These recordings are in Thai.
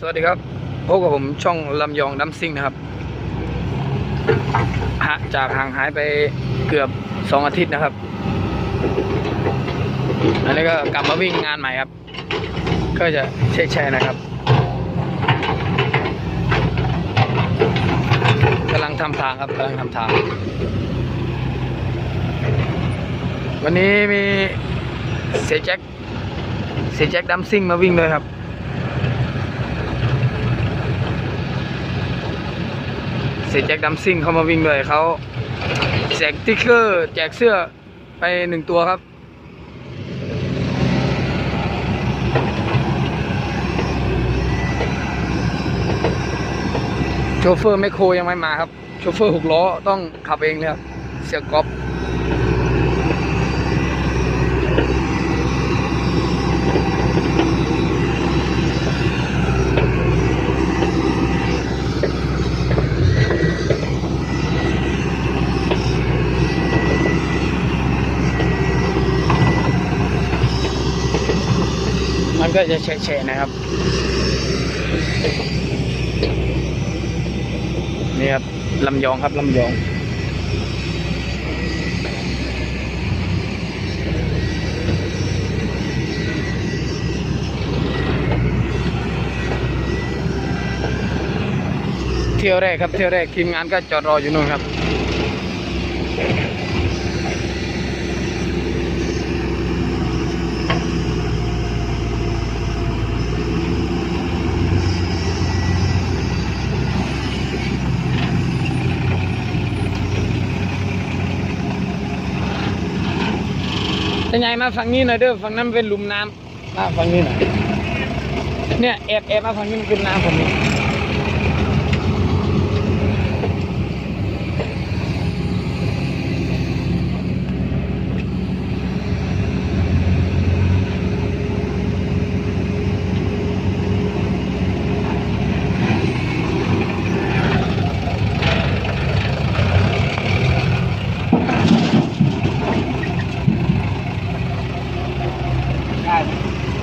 สวัสดีครับพบกับผมช่องลำยองดัมซิ่งนะครับฮะจากห่างหายไปเกือบสองอาทิตย์นะครับ อันนี้ก็กลับมาวิ่งงานใหม่ครับ ก็จะแช่ๆนะครับกำลังทำทางครับกำลังทำทาง วันนี้มีเสียแจ็คเสียแจ็คดัมซิ่งมาวิ่งเลยครับ เสียแจ็คดัมซิ่งเข้ามาวิ่งด้วยเขาแจกติ๊กเกอร์ แจกเสื้อไปหนึ่งตัวครับโชเฟอร์แมคโครยังไม่มาครับ โชเฟอร์หกล้อต้องขับเองเลยครับ เสียก๊อบ ก็จะแฉะๆนะครับ นี่ครับลำยองครับลำยองเที่ยวแรกครับเที่ยวแรกทีมงานก็จอดรออยู่นู่นครับ เป็นไงมาฝั่งนี้หน่อยเด้อฝั่งนั้นเป็นหลุมน้ำมาฝั่งนี้หน่อยเนี่ยแอบแอบมาฝั่งนี้มันเป็นน้ำผมนี่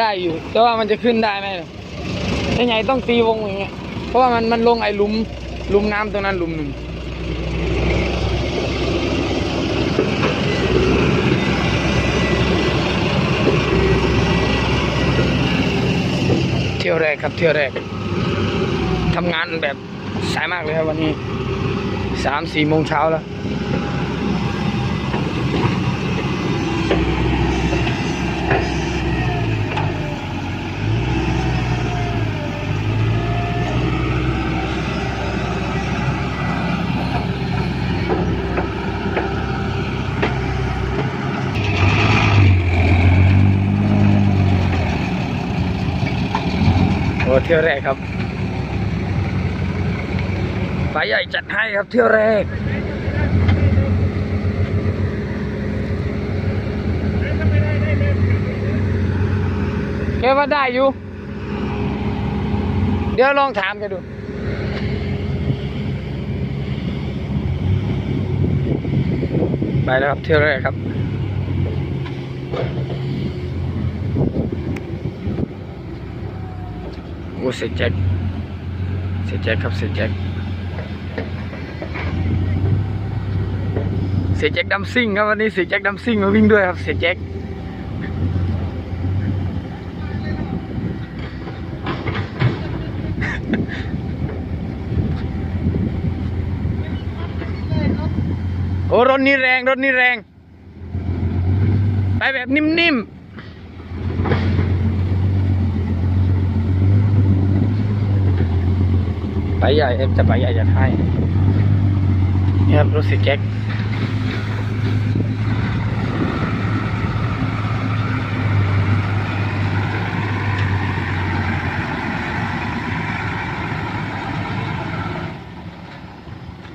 ได้อยู่ แต่ว่ามันจะขึ้นได้ไหมยังไงต้องตีวงอย่างเงี้ย เพราะว่ามันมันลงไอ้ลุมลุมน้ำตรงนั้นลุมหนึ่งเที่ยวแรกครับเที่ยวแรกทำงานแบบสายมากเลยครับวันนี้สามสี่โมงเช้าแล้ว โอ้เที่ยวแรกครับปลาใหญ่จัดให้ครับเที่ยวแรกแกว่าได้อยู่ เดี๋ยวลองถามกันดูไปแล้วครับเที่ยวแรกครับ อ้เสียแจ็คเสียแจ็คครับเสียแจ็คเสียแจ็คดัมซิ่งครับวันนี้เสียแจ็คดัมซิ่งมาวิ่งด้วยครับเสียแจ็คโอ้รถนี้แรงรถนี้แรง ไปแบบนิ่มๆ ไปใหญ่เอฟจะไปใหญ่จะให้นี่ครับรถสีแจ็ค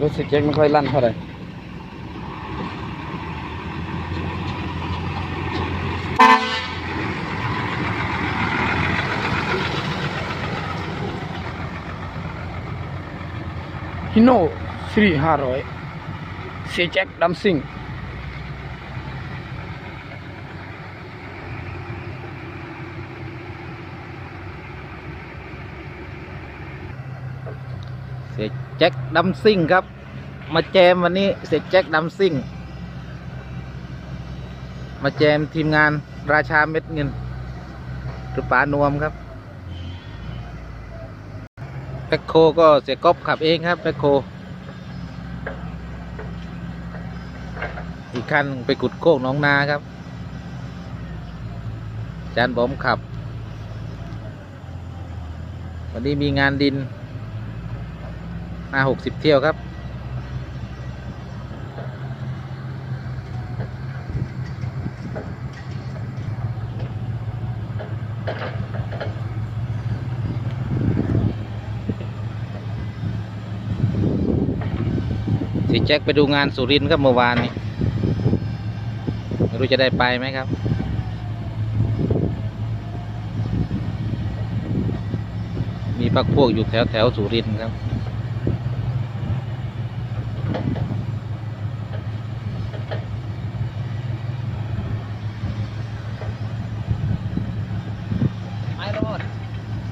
รถสีแจ็คไม่ค่อยลั่นเท่าไหร่ ฮิโน่สี่ห้าร้อยเสียแจ็คดัมซิงเสียแจ็คดัมซิงครับ มาแจมวันนี้เสียแจ็คดัมซิงมาแจมทีมงานราชาเม็ดเงินหรือปานวมครับ แบ็คโคก็เสียก๊อฟขับเองครับแบ็คโค อีกคันไปกุดโคกน้องนาครับ จานบอมขับ วันนี้มีงานดินมาหกสิบเที่ยวครับ สิแจ็คไปดูงานสุรินทร์ครับเมื่อวานนี้ไม่รู้จะได้ไปไหมครับ มีพักพวกอยู่แถวแถวสุรินทร์ครับไม่รอด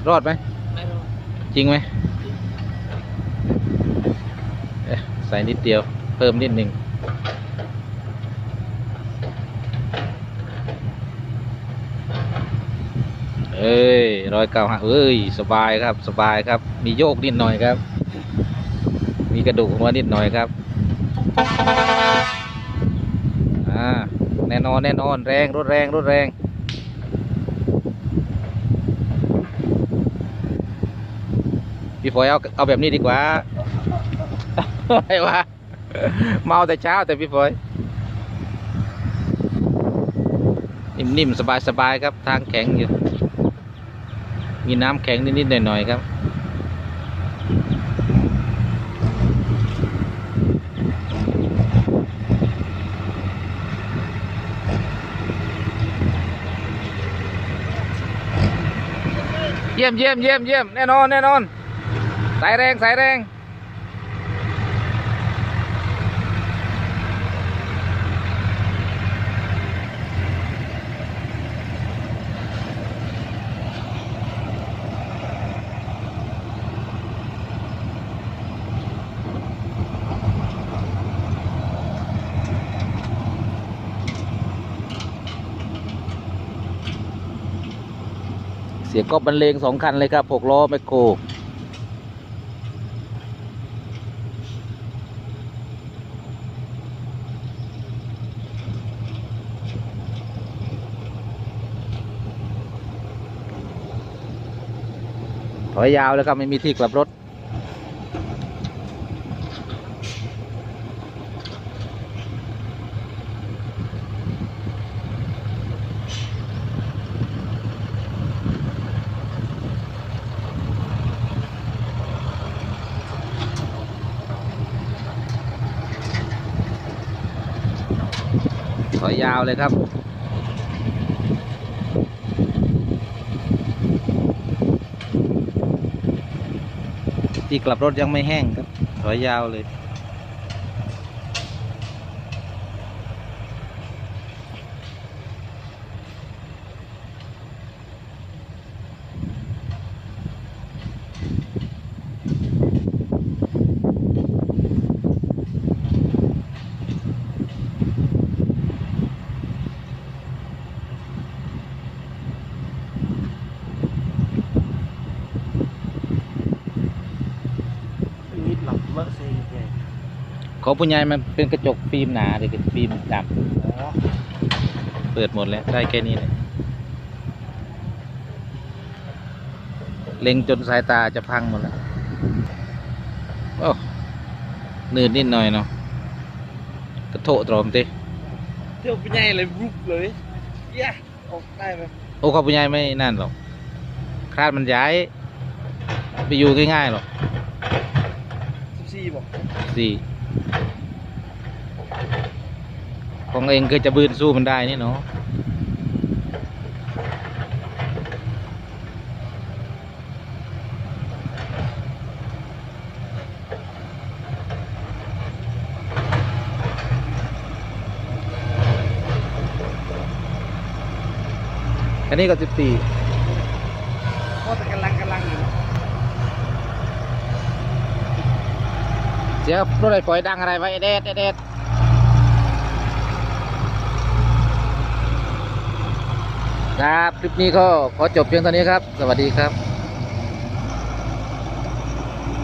รอดไหมไม่รอดจริงไหมเอ๊ะ ใส่นิดเดียว เพิ่มนิดหนึ่งเอ้ยร้อยเก้าห้าเอ้ย สบายครับ สบายครับ มีโยกนิดหน่อยครับ มีกระดูกหัวนิดหน่อยครับ อ่า แน่นอนแน่นอนแรงรถแรงรถแรงพี่ฝอยเอาเอาแบบนี้ดีกว่า อะไรวะเมาแต่เช้าแต่พี่ฝอยนิ่มๆ สบายๆ ครับ ทางแข็งอยู่ มีน้ำแข็งนิดๆ หน่อยๆ ครับ เยี่ยมเยี่ยมเยี่ยมเยี่ยมแน่นอน แน่นอน สายแรง สายแรง เสียงก็บรรเลงสองคันเลยครับหกล้อแมคโครถอยยาวแล้วครับไม่มีที่กลับรถ อยยาวเลยครับที่กลับรถยังไม่แห้งครับถอยยาวเลย นิดหลับเมื่อเซ็งไงของผู้ใหญ่มันเป็นกระจกฟิล์มหนาหรือฟิล์มดอ๋อำเปิดหมดแล้วได้แค่นี้เลยเล็งจนสายตาจะพังหมดแล้วโอ้หนืดนิดหน่อยเนาะกระโถตรอมติเที่ยวไปใหญ่เลยรุบเลยเย้ออกได้ไหมโอ้ของผู้ใหญ่ไม่นั่นหรอกคลาดมันย้าย ไปอยู่ง่ายๆหรอก สิบสี่บอกสี่ของเองก็จะบืนสู้มันได้นี่เนาะอันนี้ก็สิบสี่เพราะแต่กำลังกำลังอยู่ เดี๋ยวรถไฟปล่อยดังอะไรไว้เด็ดเด็ดครับ คลิปนี้ก็ขอจบเพียงเท่านี้ครับ สวัสดีครับ